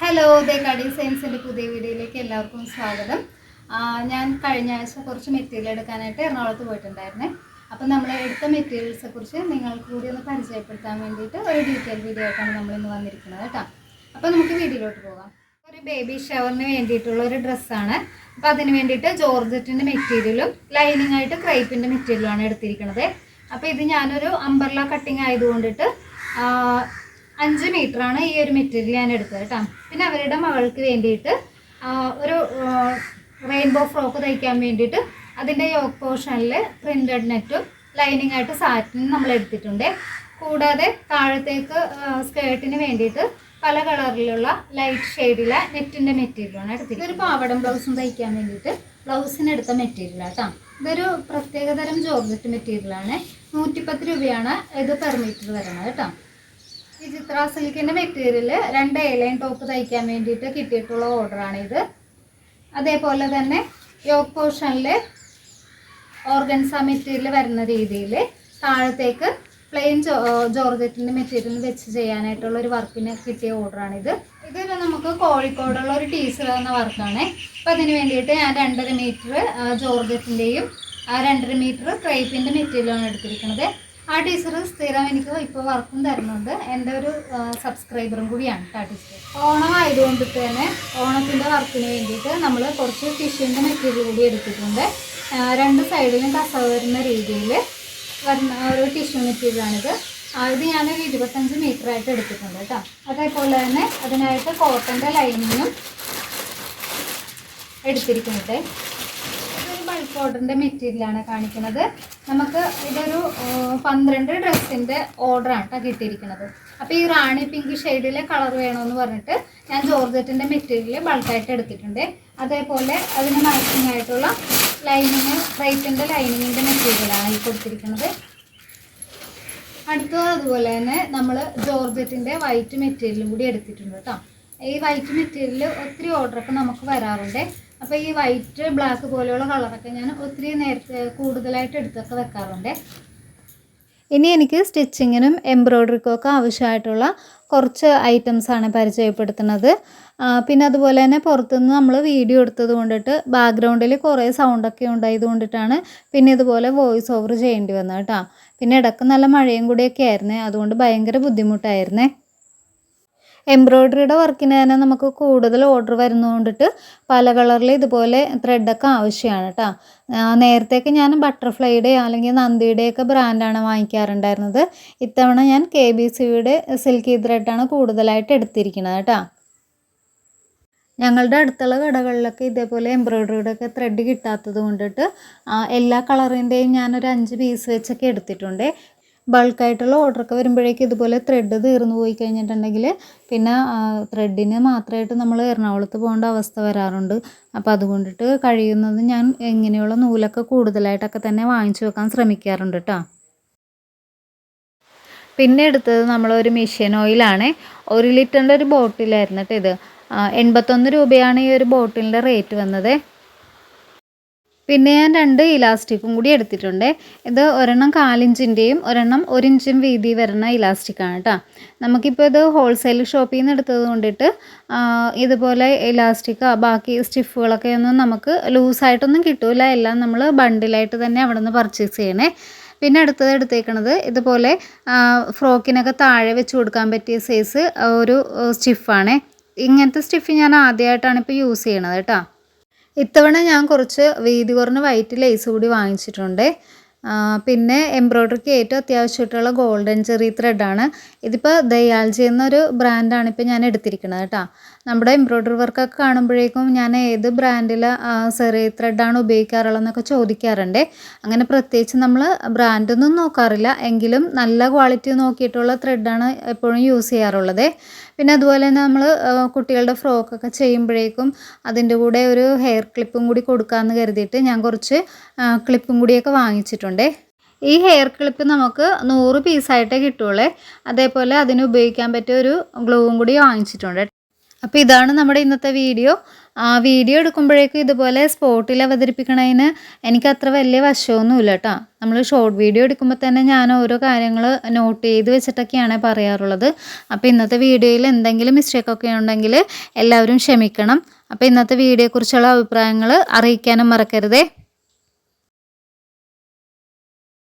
Hello ദേക്കാടി സയൻസിന്റെ പുതിയ വീഡിയോയിലേക്ക് എല്ലാവർക്കും സ്വാഗതം. ഞാൻ കഴിഞ്ഞ ആഴ്ച കുറച്ച് മെറ്റീരിയൽ എടുക്കാനായിട്ട് എറണാകുളത്ത് പോയിട്ടുണ്ടായിരുന്നേ. അപ്പം നമ്മൾ എടുത്ത മെറ്റീരിയൽസെ കുറിച്ച് നിങ്ങൾക്ക് കൂടി ഒന്ന് പരിചയപ്പെടുത്താൻ വേണ്ടിയിട്ട് ഒരു ഡീറ്റെയിൽ വീഡിയോ ആയിട്ടാണ് നമ്മൾ ഇന്ന് വന്നിരിക്കുന്നത് കേട്ടോ. അപ്പോൾ നമുക്ക് വീഡിയോയിലോട്ട് പോകാം. ഒരു ബേബി ഷവറിന് വേണ്ടിയിട്ടുള്ള ഒരു ഡ്രസ്സാണ് അപ്പോൾ അതിന് വേണ്ടിയിട്ട് ജോർജറ്റിന്റെ മെറ്റീരിയലും ലൈനിങ് ആയിട്ട് ക്രൈപ്പിന്റെ മെറ്റീരിയലുമാണ് എടുത്തിരിക്കുന്നത് അപ്പോൾ ഇത് ഞാനൊരു അമ്പർല കട്ടിങ് ആയതുകൊണ്ടിട്ട് അഞ്ച് മീറ്ററാണ് ഈ ഒരു മെറ്റീരിയൽ ഞാൻ എടുത്തത് കേട്ടോ. പിന്നെ അവരുടെ മകൾക്ക് വേണ്ടിയിട്ട് ഒരു റെയിൻബോ ഫ്രോക്ക് തയ്ക്കാൻ വേണ്ടിയിട്ട് അതിന്റെ യോക്ക് പോർഷനിൽ പ്രിന്റഡ് നെറ്റും ലൈനിങ് ആയിട്ട് സാറ്റിനും നമ്മൾ എടുത്തിട്ടുണ്ട്. കൂടാതെ താഴത്തേക്ക് സ്കേർട്ടിന് വേണ്ടിയിട്ട് പല കളറിലുള്ള ലൈറ്റ് ഷെയ്ഡിലെ നെറ്റിന്റെ മെറ്റീരിയലാണ് എടുത്തിട്ട് ഇതൊരു പാവടം ബ്ലൗസും തയ്ക്കാൻ വേണ്ടിയിട്ട് ബ്ലൗസിന് എടുത്ത മെറ്റീരിയലാണ് കേട്ടോ. ഇതൊരു പ്രത്യേകതരം ജോർജറ്റ് മെറ്റീരിയലാണ് നൂറ്റിപ്പത്ത് രൂപയാണ് ഇത് പെർ മീറ്റർ വരുന്നത് കേട്ടോ. ഈ ചിത്ര സിൽക്കിന്റെ മെറ്റീരിയൽ രണ്ട് എയർലൈൻ ടോപ്പ് തയ്ക്കാൻ വേണ്ടിയിട്ട് കിട്ടിയിട്ടുള്ള ഓർഡറാണ് ഇത് അതേപോലെ തന്നെ യോക്ക് പോർഷനിൽ ഓർഗൻസ മെറ്റീരിയൽ വരുന്ന രീതിയിൽ താഴത്തേക്ക് പ്ലെയിൻ ജോർജറ്റിന്റെ മെറ്റീരിയൽ വെച്ച് ചെയ്യാനായിട്ടുള്ള ഒരു വർക്കിന് കിട്ടിയ ഓർഡറാണിത്. ഇത് നമുക്ക് കോഴിക്കോടുള്ള ഒരു ടീസർ എന്ന വർക്കാണ്. അപ്പോൾ അതിന് വേണ്ടിയിട്ട് ഞാൻ രണ്ടര മീറ്റർ ജോർജറ്റിന്റെയും രണ്ടര മീറ്റർ ക്രൈപ്പിന്റെ മെറ്റീരിയലാണ് എടുത്തിരിക്കുന്നത് ആ ടീച്ചർ സ്ഥിരം എനിക്ക് ഇപ്പോൾ വർക്കും തരുന്നുണ്ട്. എന്റെ ഒരു സബ്സ്ക്രൈബറും കൂടിയാണ് ആ ടീച്ചർ. ഓണം ആയതുകൊണ്ട് തന്നെ ഓണത്തിന്റെ വർക്കിന് വേണ്ടിയിട്ട് നമ്മൾ കുറച്ച് ടിഷ്യൂന്റെ മെറ്റീരിയൽ കൂടി എടുത്തിട്ടുണ്ട്. രണ്ട് സൈഡിലും കസവ് വരുന്ന രീതിയിൽ വരുന്ന ഒരു ടിഷ്യൂ മെറ്റീരിയലാണിത് അത് ഞാനൊരു ഇരുപത്തഞ്ച് മീറ്റർ ആയിട്ട് എടുത്തിട്ടുണ്ട് കേട്ടോ അതേപോലെ തന്നെ അതിനായിട്ട് കോട്ടന്റെ ലൈനിങ്ങും എടുത്തിരിക്കുന്നത് ബൾക്ക് ഓർഡറിന്റെ മെറ്റീരിയലാണ് കാണിക്കുന്നത്. നമുക്ക് ഇതൊരു പന്ത്രണ്ട് ഡ്രസ്സിന്റെ ഓർഡറാണ് കേട്ടോ കിട്ടിയിരിക്കുന്നത്. അപ്പോൾ ഈ റാണി പിങ്ക് ഷെയ്ഡിലെ കളർ വേണമെന്ന് പറഞ്ഞിട്ട് ഞാൻ ജോർജറ്റിന്റെ മെറ്റീരിയൽ ബൾക്കായിട്ട് എടുത്തിട്ടുണ്ട്. അതേപോലെ അതിന് മാച്ചിങ് ആയിട്ടുള്ള ലൈനിങ് റൈറ്റിന്റെ ലൈനിങ്ങിന്റെ മെറ്റീരിയലാണ് ഈ കൊടുത്തിരിക്കുന്നത്. അടുത്തത് അതുപോലെ തന്നെ നമ്മൾ ജോർജറ്റിന്റെ വൈറ്റ് മെറ്റീരിയലും കൂടി എടുത്തിട്ടുണ്ട് കേട്ടോ ഈ വൈറ്റ് മെറ്റീരിയൽ ഒത്തിരി ഓർഡറൊക്കെ നമുക്ക് വരാറുണ്ട്. അപ്പോൾ ഈ വൈറ്റ് ബ്ലാക്ക് പോലെയുള്ള കളറൊക്കെ ഞാൻ ഒത്തിരി നേരത്തെ കൂടുതലായിട്ട് എടുത്തൊക്കെ വെക്കാറുണ്ട്. ഇനി എനിക്ക് സ്റ്റിച്ചിങ്ങിനും എംബ്രോയ്ഡറിക്കും ഒക്കെ ആവശ്യമായിട്ടുള്ള കുറച്ച് ഐറ്റംസാണ് പരിചയപ്പെടുത്തുന്നത്. പിന്നെ അതുപോലെ തന്നെ പുറത്തുനിന്ന് നമ്മൾ വീഡിയോ എടുത്തത് കൊണ്ടിട്ട് ബാക്ക്ഗ്രൗണ്ടിൽ കുറേ സൗണ്ടൊക്കെ ഉണ്ടായത് കൊണ്ടിട്ടാണ് പിന്നെ ഇതുപോലെ വോയിസ് ഓവർ ചെയ്യേണ്ടി വന്നത് കേട്ടോ. പിന്നെ ഇടയ്ക്ക് നല്ല മഴയും കൂടിയൊക്കെ ആയിരുന്നേ അതുകൊണ്ട് ഭയങ്കര ബുദ്ധിമുട്ടായിരുന്നേ. എംബ്രോയ്ഡറിയുടെ വർക്കിന് തന്നെ നമുക്ക് കൂടുതൽ ഓർഡർ വരുന്നതുകൊണ്ടിട്ട് പല കളറിൽ ഇതുപോലെ ത്രെഡൊക്കെ ആവശ്യമാണ് കേട്ടോ നേരത്തേക്ക് ഞാൻ ബട്ടർഫ്ലൈയുടെ അല്ലെങ്കിൽ നന്ദിയുടെയൊക്കെ ബ്രാൻഡാണ് വാങ്ങിക്കാറുണ്ടായിരുന്നത്. ഇത്തവണ ഞാൻ കെ ബി സിയുടെ സിൽക്കി ത്രെഡാണ് കൂടുതലായിട്ട് എടുത്തിരിക്കുന്നത് കേട്ടോ ഞങ്ങളുടെ അടുത്തുള്ള കടകളിലൊക്കെ ഇതേപോലെ എംബ്രോയ്ഡറിയുടെ ഒക്കെ ത്രെഡ് കിട്ടാത്തത് കൊണ്ടിട്ട് എല്ലാ കളറിന്റെയും ഞാനൊരു അഞ്ച് പീസ് വെച്ചൊക്കെ എടുത്തിട്ടുണ്ട്. ബൾക്കായിട്ടുള്ള ഓർഡറൊക്കെ വരുമ്പോഴേക്കും ഇതുപോലെ ത്രെഡ് തീർന്നു പോയി കഴിഞ്ഞിട്ടുണ്ടെങ്കിൽ പിന്നെ ത്രെഡിന് മാത്രമായിട്ട് നമ്മൾ എറണാകുളത്ത് പോകേണ്ട അവസ്ഥ വരാറുണ്ട്. അപ്പോൾ അതുകൊണ്ടിട്ട് കഴിയുന്നത് ഞാൻ എങ്ങനെയുള്ള നൂലൊക്കെ കൂടുതലായിട്ടൊക്കെ തന്നെ വാങ്ങിച്ചു വെക്കാൻ ശ്രമിക്കാറുണ്ട് കേട്ടോ പിന്നെ എടുത്തത് നമ്മളൊരു മെഷീൻ ഓയിലാണ് ഒരു ലിറ്ററിന്റെ ഒരു ബോട്ടിലായിരുന്നു കേട്ടോ ഇത്. എൺപത്തൊന്ന് രൂപയാണ് ഈ ഒരു ബോട്ടിലിന്റെ റേറ്റ് വന്നത്. പിന്നെ ഞാൻ രണ്ട് ഇലാസ്റ്റിക്കും കൂടി എടുത്തിട്ടുണ്ട്. ഇത് ഒരെണ്ണം കാലിഞ്ചിന്റെയും ഒരെണ്ണം ഒരിഞ്ചും വീതി വരുന്ന ഇലാസ്റ്റിക്കാണ് കേട്ടോ. നമുക്കിപ്പോൾ ഇത് ഹോൾസെയിൽ ഷോപ്പിൽ നിന്ന് എടുത്തത് കൊണ്ടിട്ട് ഇതുപോലെ ഇലാസ്റ്റിക്ക് ബാക്കി സ്റ്റിഫുകളൊക്കെ ഒന്നും നമുക്ക് ലൂസായിട്ടൊന്നും കിട്ടില്ല എല്ലാം നമ്മൾ ബണ്ടിലായിട്ട് തന്നെ അവിടെ നിന്ന് പർച്ചേസ് ചെയ്യണേ. പിന്നെ അടുത്തത് എടുത്തേക്കണത് ഇതുപോലെ ഫ്രോക്കിനൊക്കെ താഴെ വെച്ച് കൊടുക്കാൻ പറ്റിയ സൈസ് ഒരു സ്റ്റിഫാണ്. ഇങ്ങനത്തെ സ്റ്റിഫ് ഞാൻ ആദ്യമായിട്ടാണ് ഇപ്പോൾ യൂസ് ചെയ്യണത് കേട്ടോ. ഇത്തവണ ഞാൻ കുറച്ച് വീതി കുറഞ്ഞ വൈറ്റ് ലേസ് കൂടി വാങ്ങിച്ചിട്ടുണ്ട്. പിന്നെ എംബ്രോയ്ഡറിക്ക് ഏറ്റവും അത്യാവശ്യമായിട്ടുള്ള ഗോൾഡൻ ചെറി ത്രെഡാണ് ഇതിപ്പോൾ ദയാൽജി എന്നൊരു ബ്രാൻഡാണ് ഇപ്പോൾ ഞാൻ എടുത്തിരിക്കുന്നത് കേട്ടോ. നമ്മുടെ എംബ്രോയ്ഡറി വർക്കൊക്കെ കാണുമ്പോഴേക്കും ഞാൻ ഏത് ബ്രാൻഡിലെ സെറി ത്രെഡാണ് ഉപയോഗിക്കാറുള്ളതെന്നൊക്കെ ചോദിക്കാറുണ്ട്. അങ്ങനെ പ്രത്യേകിച്ച് നമ്മൾ ബ്രാൻഡൊന്നും നോക്കാറില്ല. എങ്കിലും നല്ല ക്വാളിറ്റി നോക്കിയിട്ടുള്ള ത്രെഡാണ് എപ്പോഴും യൂസ് ചെയ്യാറുള്ളത്. പിന്നെ അതുപോലെ തന്നെ നമ്മൾ കുട്ടികളുടെ ഫ്രോക്കൊക്കെ ചെയ്യുമ്പോഴേക്കും അതിന്റെ കൂടെ ഒരു ഹെയർ ക്ലിപ്പും കൂടി കൊടുക്കാമെന്ന് കരുതിയിട്ട് ഞാൻ കുറച്ച് ക്ലിപ്പും കൂടിയൊക്കെ വാങ്ങിച്ചിട്ടുണ്ട്. ഈ ഹെയർ ക്ലിപ്പ് നമുക്ക് നൂറ് പീസായിട്ടേ കിട്ടുള്ളേ. അതേപോലെ അതിന് ഉപയോഗിക്കാൻ പറ്റിയ ഒരു ഗ്ലൂവും കൂടി വാങ്ങിച്ചിട്ടുണ്ട്. അപ്പോൾ ഇതാണ് നമ്മുടെ ഇന്നത്തെ വീഡിയോ. വീഡിയോ എടുക്കുമ്പോഴേക്കും ഇതുപോലെ സ്പോട്ടിൽ അവതരിപ്പിക്കണതിന് എനിക്ക് അത്ര വലിയ വശമൊന്നുമില്ല കേട്ടോ. നമ്മൾ ഷോർട്ട് വീഡിയോ എടുക്കുമ്പോൾ തന്നെ ഞാൻ ഓരോ കാര്യങ്ങൾ നോട്ട് ചെയ്ത് വെച്ചിട്ടൊക്കെയാണ് പറയാറുള്ളത്. അപ്പോൾ ഇന്നത്തെ വീഡിയോയിൽ എന്തെങ്കിലും മിസ്റ്റേക്ക് ഒക്കെ ഉണ്ടെങ്കിൽ എല്ലാവരും ക്ഷമിക്കണം. അപ്പോൾ ഇന്നത്തെ വീഡിയോയെക്കുറിച്ചുള്ള അഭിപ്രായങ്ങൾ അറിയിക്കാനും മറക്കരുതേ.